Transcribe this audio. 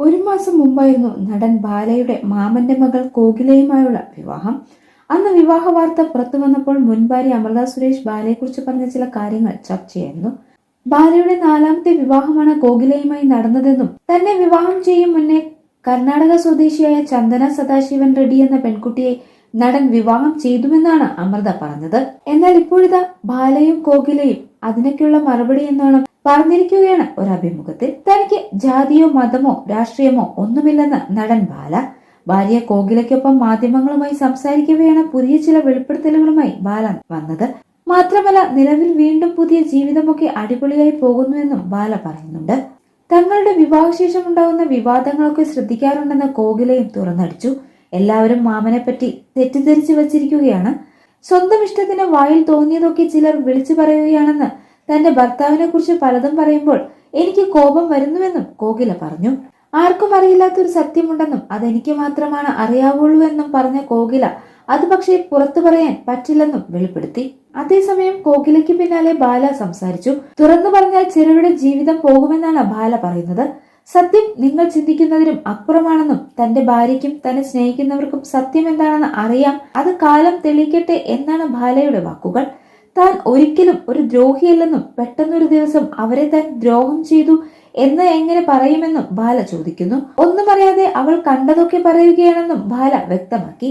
ഒരു മാസം മുമ്പായിരുന്നു നടൻ ബാലയുടെ മാമന്റെ മകൾ കോകിലയുമായുള്ള വിവാഹം. അന്ന് വിവാഹ വാർത്ത പുറത്തു വന്നപ്പോൾ മുൻ ഭാര്യ അമൃത സുരേഷ് ബാലയെക്കുറിച്ച് പറഞ്ഞ ചില കാര്യങ്ങൾ ചർച്ചയായിരുന്നു ബാലയുടെ നാലാമത്തെ വിവാഹമാണ് കോകിലയുമായി നടന്നതെന്നും തന്നെ വിവാഹം ചെയ്യും മുന്നേ കർണാടക സ്വദേശിയായ ചന്ദന സദാശിവൻ റെഡ്ഡി എന്ന പെൺകുട്ടിയെ നടൻ വിവാഹം ചെയ്തുവെന്നാണ് അമൃത പറഞ്ഞത്. എന്നാൽ ഇപ്പോഴിതാ ബാലയും കോകിലയും അതിനൊക്കെയുള്ള മറുപടി എന്നോണം പറഞ്ഞിരിക്കുകയാണ്. ഒരു അഭിമുഖത്തിൽ തനിക്ക് ജാതിയോ മതമോ രാഷ്ട്രീയമോ ഒന്നുമില്ലെന്ന് നടൻ ബാല. ഭാര്യ കോകിലയ്ക്കൊപ്പം മാധ്യമങ്ങളുമായി സംസാരിക്കവെയാണ് പുതിയ ചില വെളിപ്പെടുത്തലുകളുമായി ബാല വന്നത്. മാത്രമല്ല നിലവിൽ വീണ്ടും പുതിയ ജീവിതമൊക്കെ അടിപൊളിയായി പോകുന്നുവെന്നും ബാല പറയുന്നുണ്ട്. തങ്ങളുടെ വിവാഹശേഷം ഉണ്ടാകുന്ന വിവാദങ്ങളൊക്കെ ശ്രദ്ധിക്കാറുണ്ടെന്ന് കോകിലയും തുറന്നടിച്ചു. എല്ലാവരും മാമനെ പറ്റി തെറ്റിദ്ധരിച്ചു വച്ചിരിക്കുകയാണ്. സ്വന്തം ഇഷ്ടത്തിന് വായിൽ തോന്നിയതൊക്കെ ചിലർ വിളിച്ചു പറയുകയാണെന്ന് തന്റെ ഭർത്താവിനെ കുറിച്ച് പലതും പറയുമ്പോൾ എനിക്ക് കോപം വരുന്നുവെന്നും കോകില പറഞ്ഞു. ആർക്കും അറിയില്ലാത്തൊരു സത്യമുണ്ടെന്നും അതെനിക്ക് മാത്രമാണ് അറിയാവുള്ളൂ എന്നും പറഞ്ഞ കോകില അത് പക്ഷേ പുറത്തു പറയാൻ പറ്റില്ലെന്നും വെളിപ്പെടുത്തി. അതേസമയം കോകിലയ്ക്ക് പിന്നാലെ ബാല സംസാരിച്ചു. തുറന്നു പറഞ്ഞാൽ ചെറുവിടെ ജീവിതം പോകുമെന്നാണ് ബാല പറയുന്നത്. സത്യം നിങ്ങൾ ചിന്തിക്കുന്നതിനും അപ്പുറമാണെന്നും തന്റെ ഭാര്യയ്ക്കും തന്നെ സ്നേഹിക്കുന്നവർക്കും സത്യം എന്താണെന്ന് അറിയാം. അത് കാലം തെളിയിക്കട്ടെ എന്നാണ് ബാലയുടെ വാക്കുകൾ. താൻ ഒരിക്കലും ഒരു ദ്രോഹിയല്ലെന്നും പെട്ടെന്നൊരു ദിവസം അവരെ താൻ ദ്രോഹം ചെയ്തു എന്ന് എങ്ങനെ പറയുമെന്നും ബാല ചോദിക്കുന്നു. ഒന്നും അറിയാതെ അവൾ കണ്ടതൊക്കെ പറയുകയാണെന്നും ബാല വ്യക്തമാക്കി.